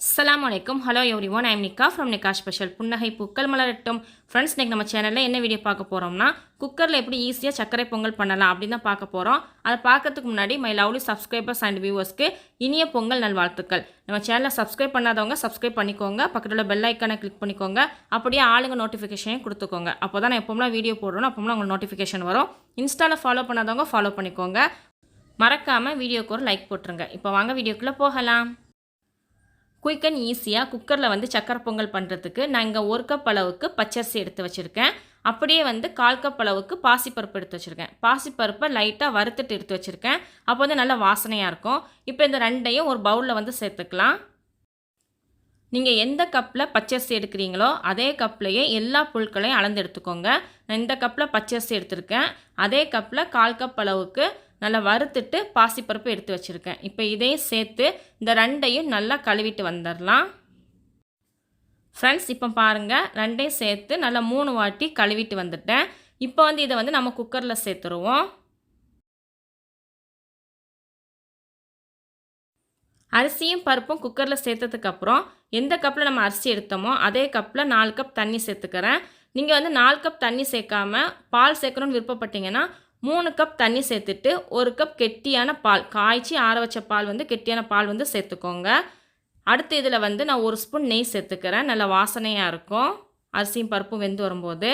அஸ்லாம் வலைக்கம் hello everyone I'm Nikka from Nikka special புன்னகை பூக்கள் மலரட்டும். ஃப்ரெண்ட்ஸ் இன்னைக்கு நம்ம சேனலில் என்ன வீடியோ பார்க்க போகிறோம்னா குக்கரில் எப்படி ஈஸியாக சர்க்கரை பொங்கல் பண்ணலாம் அப்படின்னு தான் பார்க்க போகிறோம் அதை பார்க்கறதுக்கு முன்னாடி மை லவ்லி சப்ஸ்கிரைபர்ஸ் அண்ட் வியூவர்ஸ்க்கு இனிய பொங்கல் நல்வாழ்த்துக்கள். நம்ம சேனலை சப்ஸ்கிரைப் பண்ணாதவங்க சப்ஸ்கிரைப் பண்ணிக்கோங்க. பக்கத்தில் பெல் ஐக்கானை கிளிக் பண்ணிக்கோங்க. அப்படியே ஆளுங்க நோட்டிஃபிகேஷனையும் கொடுத்துக்கோங்க. அப்போ தான் நான் எப்போம்லாம் வீடியோ போடுறோம் அப்போம்லாம் உங்களுக்கு நோட்டிஃபிகேஷன் வரும். இன்ஸ்டாவில் ஃபாலோ பண்ணாதவங்க ஃபாலோ பண்ணிக்கோங்க. மறக்காமல் வீடியோக்கு ஒரு லைக் போட்டுருங்க. இப்போ வாங்க வீடியோக்குள்ளே போகலாம். குயிக் அண்ட் ஈஸியாக குக்கரில் வந்து சக்கரை பொங்கல் பண்ணுறதுக்கு நான் இங்கே ஒரு கப் அளவுக்கு பச்சரிசி எடுத்து வச்சுருக்கேன். அப்படியே வந்து கால் கப் அளவுக்கு பாசிப்பருப்பு எடுத்து வச்சுருக்கேன். பாசிப்பருப்பை லைட்டாக வறுத்துட்டு எடுத்து வச்சுருக்கேன். அப்போ வந்து நல்லா வாசனையாக இருக்கும். இப்போ இந்த ரெண்டையும் ஒரு பவுலில் வந்து சேர்த்துக்கலாம். நீங்கள் எந்த கப்பில் பச்சரிசி எடுக்கிறீங்களோ அதே கப்லையே எல்லா பொருட்களையும் அளந்து எடுத்துக்கோங்க. நான் இந்த கப்பில் பச்சரிசி எடுத்திருக்கேன். அதே கப்பில் கால் கப் அளவுக்கு நல்லா வறுத்துட்டு பாசிப்பருப்பு எடுத்து வச்சுருக்கேன். இப்போ இதையும் சேர்த்து இந்த ரெண்டையும் நல்லா கழுவிட்டு வந்துடலாம். ஃப்ரெண்ட்ஸ் இப்போ பாருங்கள் ரெண்டையும் சேர்த்து நல்லா மூணு வாட்டி கழுவிட்டு வந்துட்டேன். இப்போ வந்து இதை வந்து நம்ம குக்கரில் சேர்த்துருவோம். அரிசியும் பருப்பும் குக்கரில் சேர்த்ததுக்கப்புறம் எந்த கப்பில் நம்ம அரிசி எடுத்தோமோ அதே கப்பில் நாலு கப் தண்ணி சேர்த்துக்கிறேன். நீங்கள் வந்து நாலு கப் தண்ணி சேர்க்காம பால் சேர்க்கணும்னு விருப்பப்பட்டீங்கன்னா மூணு கப் தண்ணி சேர்த்துட்டு ஒரு கப் கெட்டியான பால் காய்ச்சி ஆற வச்ச பால் வந்து கெட்டியான பால் வந்து சேர்த்துக்கோங்க. அடுத்து இதில் வந்து நான் ஒரு ஸ்பூன் நெய் சேர்த்துக்கிறேன். நல்ல வாசனையாக இருக்கும். அரிசியும் பருப்பும் வெந்து வரும்போது.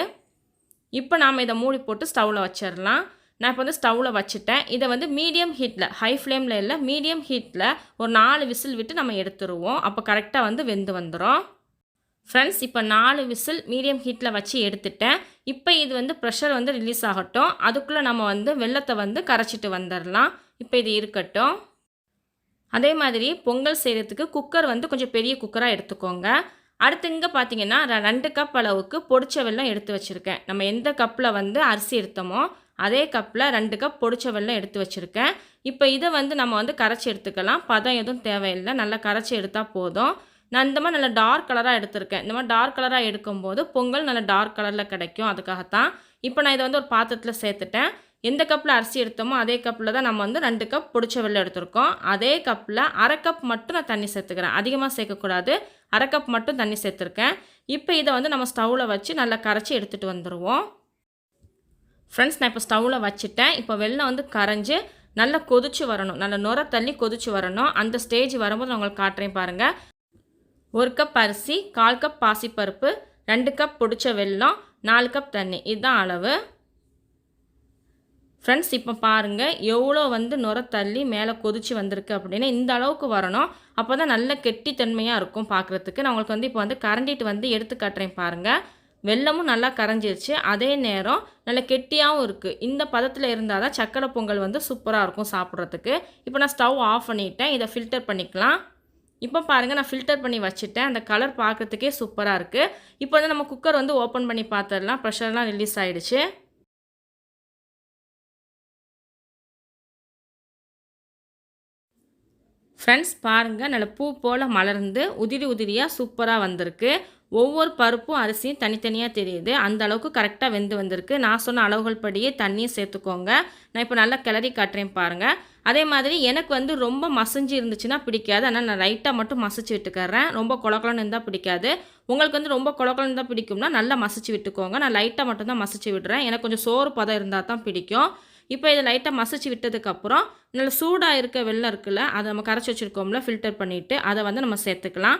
இப்போ நாம் இதை மூடி போட்டு ஸ்டவ்வில் வச்சிடலாம். நான் இப்போ வந்து ஸ்டவ்வில் வச்சுட்டேன். இதை வந்து மீடியம் ஹீட்டில் ஹை ஃப்ளேமில் இல்லை மீடியம் ஹீட்டில் ஒரு நாலு விசில் விட்டு நம்ம எடுத்துருவோம். அப்போ கரெக்டாக வந்து வெந்து வந்துடும் ஃப்ரெண்ட்ஸ் இப்போ நாலு விசில் மீடியம் ஹீட்டில் வச்சு எடுத்துட்டேன். இப்போ இது வந்து ப்ரெஷர் வந்து ரிலீஸ் ஆகட்டும். அதுக்குள்ளே நம்ம வந்து வெள்ளத்தை வந்து கரைச்சிட்டு வந்துடலாம். இப்போ இது இருக்கட்டும். அதே மாதிரி பொங்கல் செய்கிறதுக்கு குக்கர் வந்து கொஞ்சம் பெரிய குக்கராக எடுத்துக்கோங்க. அடுத்து இங்கே பார்த்தீங்கன்னா ரெண்டு கப் அளவுக்கு பொடிச்ச வெல்லம் எடுத்து வச்சுருக்கேன். நம்ம எந்த கப்பில் வந்து அரிசி எடுத்தோமோ அதே கப்பில் ரெண்டு கப் பொடிச்ச வெல்லம் எடுத்து வச்சுருக்கேன். இப்போ இதை வந்து நம்ம வந்து கரைச்சி எடுத்துக்கலாம். பதம் எதுவும் தேவையில்லை. நல்லா கரைச்சி எடுத்தால் போதும். நான் இந்த மாதிரி நல்லா டார்க் கலராக எடுத்திருக்கேன். இந்த மாதிரி டார்க் கலராக எடுக்கும்போது பொங்கல் நல்லா டார்க் கலரில் கிடைக்கும். அதுக்காகத்தான் இப்போ நான் இதை வந்து ஒரு பாத்திரத்தில் சேர்த்துட்டேன். எந்த கப்பில் அரிசி எடுத்தோமோ அதே கப்பில் தான் நம்ம வந்து ரெண்டு கப் பிடிச்ச வெள்ளம் எடுத்திருக்கோம். அதே கப்பில் அரை கப் மட்டும் நான் தண்ணி சேர்த்துக்கிறேன். அதிகமாக சேர்க்கக்கூடாது. அரை கப் மட்டும் தண்ணி சேர்த்துருக்கேன். இப்போ இதை வந்து நம்ம ஸ்டவ்வில் வச்சு நல்லா கரைச்சி எடுத்துகிட்டு வந்துடுவோம் ஃப்ரெண்ட்ஸ் நான் இப்போ ஸ்டவ்வில் வச்சுட்டேன். இப்போ வெள்ளம் வந்து கரைஞ்சி நல்லா கொதிச்சு வரணும். நல்லா நுர தள்ளி கொதிச்சு வரணும். அந்த ஸ்டேஜ் வரும்போது நான் உங்களுக்கு காட்டுறேன் பாருங்கள் ஒரு கப் அரிசி கால் கப் பாசிப்பருப்பு ரெண்டு கப் பிடிச்ச வெல்லம் நாலு கப் தண்ணி. இதுதான் அளவு. ஃப்ரெண்ட்ஸ் இப்போ பாருங்கள் எவ்வளோ வந்து நுர தள்ளி மேலே கொதிச்சு வந்திருக்கு அப்படின்னு இந்த அளவுக்கு வரணும். அப்போ தான் நல்ல கெட்டித்தன்மையாக இருக்கும் பார்க்குறதுக்கு நான் உங்களுக்கு வந்து இப்போ வந்து கரண்டிட்டு வந்து எடுத்து காட்டுறேன் பாருங்கள் வெல்லமும் நல்லா கரைஞ்சிருச்சு. அதே நேரம் நல்ல கெட்டியாகவும் இருக்குது இந்த பதத்தில் இருந்தால் தான் சக்கரை பொங்கல் வந்து சூப்பராக இருக்கும் சாப்பிட்றதுக்கு. இப்போ நான் ஸ்டவ் ஆஃப் பண்ணிட்டேன். இதை ஃபில்டர் பண்ணிக்கலாம். இப்போ பாருங்கள் நான் ஃபில்டர் பண்ணி வச்சுட்டேன். அந்த கலர் பார்க்குறதுக்கே சூப்பராக இருக்குது இப்போ வந்து நம்ம குக்கர் வந்து ஓப்பன் பண்ணி பார்த்துடலாம் ப்ரெஷர்லாம் ரிலீஸ் ஆகிடுச்சு ஃப்ரெண்ட்ஸ் பாருங்கள் நல்ல பூ போல் மலர்ந்து உதிரி உதிரியாக சூப்பராக வந்திருக்கு. ஒவ்வொரு பருப்பும் அரிசியும் தனித்தனியாக தெரியுது. அந்த அளவுக்கு கரெக்டாக வெந்து வந்திருக்கு. நான் சொன்ன அளவுகள் படியே தண்ணியும் சேர்த்துக்கோங்க. நான் இப்போ நல்லா கிளறி காட்டுறேன் பாருங்கள் அதே மாதிரி எனக்கு வந்து ரொம்ப மசிஞ்சு இருந்துச்சுன்னா பிடிக்காது. ஆனால் நான் லைட்டாக மட்டும் மசிச்சு விட்டுக்கறேன். ரொம்ப குளக்குளன்னு இருந்தால் பிடிக்காது. உங்களுக்கு வந்து ரொம்ப குளக்குளன்னு தான் பிடிக்கும்னா நல்லா மசிச்சு விட்டுக்கோங்க. நான் லைட்டாக மட்டும்தான் மசிச்சு விடுறேன். எனக்கு கொஞ்சம் சோறு பதம் இருந்தால் தான் பிடிக்கும். இப்போ இதை லைட்டாக மசிச்சு விட்டதுக்கப்புறம் நல்ல சூடாக இருக்க வெள்ளம் இருக்குல்ல அதை நம்ம கரைச்சி வச்சுருக்கோம்ல ஃபில்டர் பண்ணிவிட்டு அதை வந்து நம்ம சேர்த்துக்கலாம்.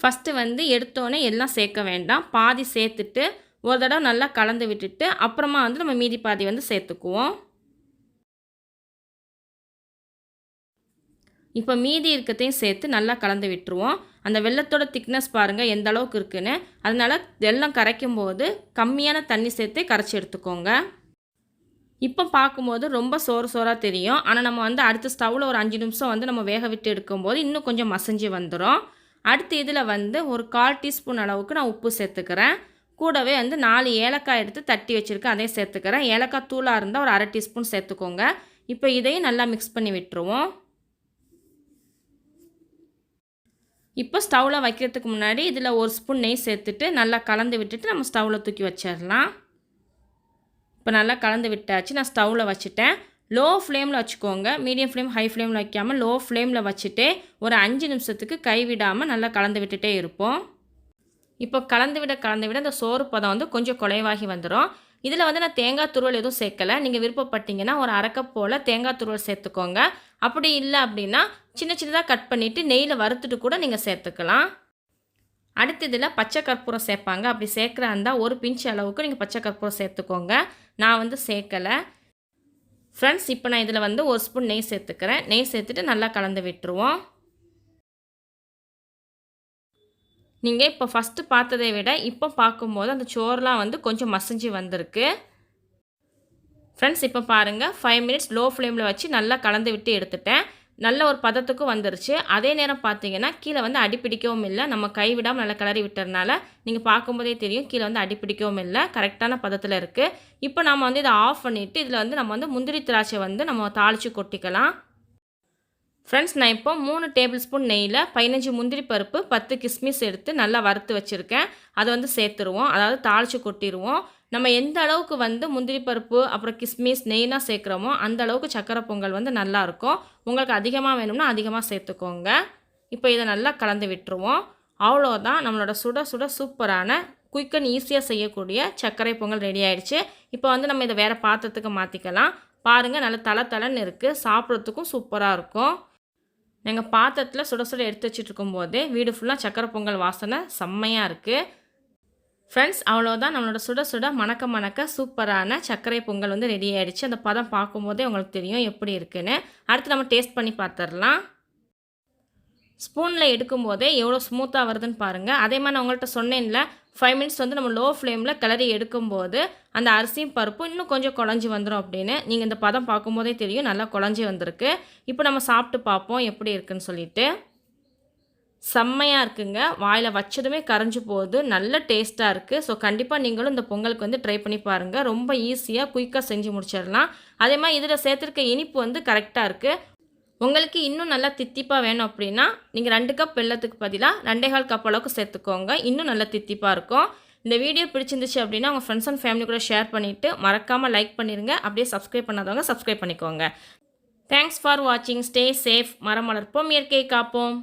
ஃபஸ்ட்டு வந்து எடுத்தோடனே எல்லாம் சேர்க்க வேண்டாம். பாதி சேர்த்துட்டு ஒரு தடவை நல்லா கலந்து விட்டுட்டு அப்புறமா வந்து நம்ம மீதி பாதி வந்து சேர்த்துக்குவோம். இப்போ மீதி இருக்கத்தையும் சேர்த்து நல்லா கலந்து விட்டுருவோம். அந்த வெள்ளத்தோட திக்னஸ் பாருங்கள் எந்த அளவுக்கு இருக்குன்னு. அதனால் வெள்ளம் கரைக்கும் போது கம்மியான தண்ணி சேர்த்து கரைச்சி எடுத்துக்கோங்க. இப்போ பார்க்கும்போது ரொம்ப சோறு சோறாக தெரியும். ஆனால் நம்ம வந்து அடுத்த ஸ்டவ்வில் ஒரு அஞ்சு நிமிஷம் வந்து நம்ம வேக விட்டு எடுக்கும்போது இன்னும் கொஞ்சம் மசஞ்சு வந்துடும் அடுத்து இதில் வந்து ஒரு கால் டீஸ்பூன் அளவுக்கு நான் உப்பு சேர்த்துக்கிறேன். கூடவே வந்து நாலு ஏலக்காய் எடுத்து தட்டி வச்சுருக்கேன் அதையும் சேர்த்துக்கிறேன். ஏலக்காய் தூளாக இருந்தால் ஒரு அரை டீஸ்பூன் சேர்த்துக்கோங்க. இப்போ இதையும் நல்லா மிக்ஸ் பண்ணி விட்டுருவோம். இப்போ ஸ்டவ்வில் வைக்கிறதுக்கு முன்னாடி இதில் ஒரு ஸ்பூன் நெய் சேர்த்துட்டு நல்லா கலந்து விட்டுட்டு நம்ம ஸ்டவ்வில் தூக்கி வச்சிடலாம். இப்போ நல்லா கலந்து விட்டாச்சு நான் ஸ்டவ்வில் வச்சுட்டேன். லோ ஃப்ளேமில் வச்சுக்கோங்க. மீடியம் ஃப்ளேம் ஹை ஃப்ளேமில் வைக்காமல் லோ ஃப்ளேமில் வச்சுட்டு ஒரு அஞ்சு நிமிஷத்துக்கு கைவிடாமல் நல்லா கலந்து விட்டுட்டே இருப்போம். இப்போ கலந்து விட கலந்து விட அந்த சோறு பதம் வந்து கொஞ்சம் குலைவாகி வந்துடும் இதில் வந்து நான் தேங்காய் துருவல் எதுவும் சேர்க்கலை. நீங்கள் விருப்பப்பட்டீங்கன்னா ஒரு அரை போல் தேங்காய் துருவல் சேர்த்துக்கோங்க. அப்படி இல்லை அப்படின்னா சின்ன சின்னதாக கட் பண்ணிவிட்டு நெய்யில் வறுத்துட்டு கூட நீங்கள் சேர்த்துக்கலாம். அடுத்து இதில் பச்சை கற்பூரம் சேர்ப்பாங்க. அப்படி சேர்க்குறா இருந்தால் ஒரு பிஞ்ச் அளவுக்கு நீங்கள் பச்சை கற்பூரம் சேர்த்துக்கோங்க. நான் வந்து சேர்க்கலை. ஃப்ரெண்ட்ஸ் இப்போ நான் இதில் வந்து ஒரு ஸ்பூன் நெய் சேர்த்துக்கிறேன். நெய் சேர்த்துட்டு நல்லா கலந்து விட்டுருவோம். நீங்கள் இப்போ ஃபஸ்ட்டு பார்த்ததை விட இப்போ பார்க்கும்போது அந்த சோறுலாம் வந்து கொஞ்சம் மசிஞ்சு வந்திருக்கு. ஃப்ரெண்ட்ஸ் இப்போ பாருங்கள் ஃபைவ் மினிட்ஸ் லோ ஃப்ளேமில் வச்சு நல்லா கலந்து விட்டு எடுத்துட்டேன். நல்ல ஒரு பதத்துக்கும் வந்துருச்சு. அதே நேரம் பார்த்தீங்கன்னா கீழே வந்து அடிப்பிடிக்கவும் இல்லை. நம்ம கைவிடாமல் நல்லா கிளறி விட்டதுனால நீங்கள் பார்க்கும்போதே தெரியும். கீழே வந்து அடிப்பிடிக்கவும் இல்லை. கரெக்டான பதத்தில் இருக்குது இப்போ நம்ம வந்து இதை ஆஃப் பண்ணிவிட்டு இதில் வந்து நம்ம வந்து முந்திரி திராட்சை வந்து நம்ம தாளித்து கொட்டிக்கலாம். ஃப்ரெண்ட்ஸ் நான் இப்போ மூணு டேபிள் ஸ்பூன் நெய்யில் பதினஞ்சு முந்திரி பருப்பு பத்து கிஸ்மிஸ் எடுத்து நல்லா வறுத்து வச்சுருக்கேன். அதை வந்து சேர்த்துருவோம். அதாவது தாளித்து கொட்டிடுவோம் நம்ம எந்த அளவுக்கு வந்து முந்திரி பருப்பு அப்புறம் கிஸ்மிஸ் நெய்லாம் சேர்க்குறோமோ அந்த அளவுக்கு சக்கரை பொங்கல் வந்து நல்லாயிருக்கும் உங்களுக்கு அதிகமாக வேணும்னா அதிகமாக சேர்த்துக்கோங்க. இப்போ இதை நல்லா கலந்து விட்டுருவோம். அவ்வளோதான் நம்மளோட சுட சுட சூப்பரான குயிக் அண்ட் ஈஸியாக செய்யக்கூடிய சர்க்கரை பொங்கல் ரெடி ஆயிடுச்சு. இப்போ வந்து நம்ம இதை வேறு பாத்திரத்துக்கு மாற்றிக்கலாம் பாருங்கள் நல்லா தலை தலைன்னு இருக்குது சாப்பிட்றதுக்கும் சூப்பராக இருக்கும். நாங்கள் பாத்திரத்தில் சுட சுட எடுத்து வச்சுட்டு இருக்கும்போதே வீடு ஃபுல்லாக சக்கரை பொங்கல் வாசனை செம்மையாக இருக்குது ஃப்ரெண்ட்ஸ் அவ்வளோதான் நம்மளோட சுட சுட மணக்க மணக்க சூப்பரான சர்க்கரை பொங்கல் வந்து ரெடி ஆகிடுச்சு அந்த பதம் பார்க்கும்போதே உங்களுக்கு தெரியும் எப்படி இருக்குன்னு. அடுத்து நம்ம டேஸ்ட் பண்ணி பார்த்துடலாம் ஸ்பூனில் எடுக்கும்போதே எவ்வளோ ஸ்மூத்தாக வருதுன்னு பாருங்கள் அதே மாதிரி நான் உங்கள்கிட்ட சொன்னேன்ல ஃபைவ் மினிட்ஸ் வந்து நம்ம லோ ஃப்ளேமில் கிளறி எடுக்கும்போது அந்த அரிசியும் பருப்பும் இன்னும் கொஞ்சம் குழஞ்சி வந்துடும் அப்படின்னு நீங்கள் இந்த பதம் பார்க்கும்போதே தெரியும் நல்லா குழஞ்சி வந்திருக்கு. இப்போ நம்ம சாப்பிட்டு பார்ப்போம் எப்படி இருக்குன்னு சொல்லிட்டு. செம்மையாக இருக்குங்க. வாயில் வச்சதுமே கரைஞ்சி போகுது. நல்ல டேஸ்ட்டாக இருக்குது ஸோ கண்டிப்பாக நீங்களும் இந்த பொங்கலுக்கு வந்து ட்ரை பண்ணி பாருங்கள் ரொம்ப ஈஸியாக குயிக்காக செஞ்சு முடிச்சிடலாம். அதே மாதிரி இதில் சேர்த்துருக்க இனிப்பு வந்து கரெக்டாக இருக்குது உங்களுக்கு இன்னும் நல்லா தித்திப்பாக வேணும் அப்படின்னா நீங்கள் ரெண்டு கப் வெள்ளத்துக்கு பதிலாக ரெண்டே கால் கப் அளவுக்கு சேர்த்துக்கோங்க. இன்னும் நல்லா தித்திப்பாக இருக்கும். இந்த வீடியோ பிடிச்சிருந்துச்சு அப்படின்னா உங்கள் ஃப்ரெண்ட்ஸ் அண்ட் ஃபேமிலி கூட ஷேர் பண்ணிவிட்டு மறக்காமல் லைக் பண்ணிடுங்க அப்படியே சப்ஸ்கிரைப் பண்ணாதவங்க சப்ஸ்கிரைப் பண்ணிக்கோங்க. தேங்க்ஸ் ஃபார் வாட்சிங் ஸ்டே சேஃப் மரம் வளர்ப்போம். இயற்கையை காப்போம்.